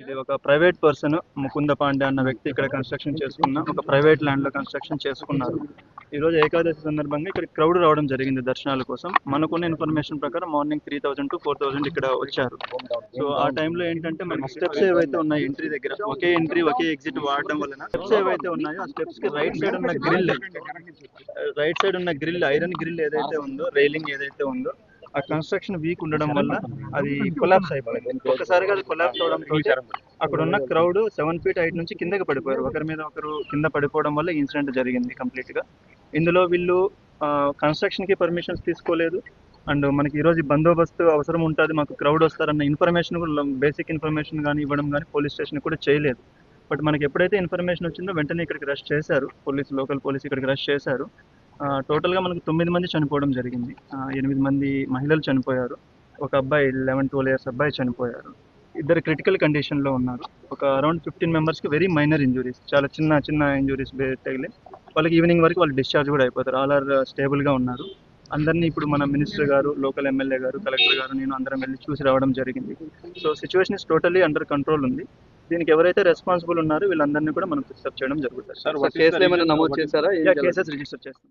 ఇది ఒక private person Mukunda Pandey అన్న వ్యక్తి ఇక్కడ కన్స్ట్రక్షన్ చేసుకున్న ఒక ప్రైవేట్ ల్యాండ్లో కన్స్ట్రక్షన్ చేసుకున్నారు. ఈ రోజు ఏకాదశి సందర్భంగా ఇక్కడ క్రౌడ్ రావడం జరిగింది దర్శనాల కోసం. మనకున్న ఇన్ఫర్మేషన్ ప్రకారం morning three thousand to four thousand ఇక్కడ వచ్చారు. సో ఆ టైంలో ఏంటంటే మనకి స్టెప్స్ ఏవైతే ఉన్నాయి ఎంట్రీ దగ్గర ఒకే ఎంట్రీ ఒకే ఎగ్జిట్ వాడడం వలన స్టెప్స్ ఏవైతే ఉన్నాయో ఆ స్టెప్స్కి రైట్ సైడ్ ఉన్న గ్రిల్ రైట్ సైడ్ ఉన్న గ్రిల్ ఐరన్ గ్రిల్ ఏదైతే ఉందో రైలింగ్ ఏదైతే ఉందో ఆ కన్స్ట్రక్షన్ వీక్ ఉండడం వల్ల అది కొలాప్స్ అయిపోయింది ఒకసారిగా అది కొలాప్స్ అవడం అక్కడ ఉన్న క్రౌడ్ సెవెన్ ఫీట్ హైట్ నుంచి కిందకి పడిపోయారు. ఒకరి మీద ఒకరు కింద పడిపోవడం వల్ల ఇన్సిడెంట్ జరిగింది కంప్లీట్గా. ఇందులో వీళ్ళు కన్స్ట్రక్షన్కి పర్మిషన్స్ తీసుకోలేదు. అండ్ మనకి ఈ రోజు ఈ బందోబస్తు అవసరం ఉంటుంది. మాకు క్రౌడ్ వస్తారన్న ఇన్ఫర్మేషన్ కూడా బేసిక్ ఇన్ఫర్మేషన్ కానీ ఇవ్వడం కానీ పోలీస్ స్టేషన్ కూడా చేయలేదు. బట్ మనకి ఎప్పుడైతే ఇన్ఫర్మేషన్ వచ్చిందో వెంటనే ఇక్కడికి రష్ చేశారు. పోలీస్ లోకల్ పోలీస్ ఇక్కడికి రష్ చేశారు. టోటల్గా మనకు తొమ్మిది మంది చనిపోవడం జరిగింది. ఎనిమిది మంది మహిళలు చనిపోయారు. ఒక అబ్బాయి లెవెన్ ట్వెల్వ్ ఇయర్స్ అబ్బాయి చనిపోయారు. ఇద్దరు క్రిటికల్ కండిషన్లో ఉన్నారు. ఒక అరౌండ్ ఫిఫ్టీన్ మెంబర్స్కి వెరీ మైనర్ ఇంజురీస్ చాలా చిన్న చిన్న ఇంజురీస్ తగిలి. వాళ్ళకి ఈవినింగ్ వరకు వాళ్ళు డిశ్చార్జ్ కూడా అయిపోతారు. ఆల్ ఆర్ స్టేబుల్గా ఉన్నారు. అందరినీ ఇప్పుడు మన మినిస్టర్ గారు లోకల్ ఎమ్మెల్యే గారు కలెక్టర్ గారు నేను అందరం వెళ్ళి చూసి రావడం జరిగింది. So situation is totally under control ఉంది. దీనికి ఎవరైతే రెస్పాన్సిబుల్ ఉన్నారో వీళ్ళందరినీ కూడా మనం ఫిక్సప్ చేయడం జరుగుతుంది. సార్ కేసులు ఏమైనా నమోదు చేశారా? కేసెస్ రిజిస్టర్ చేస్తాం.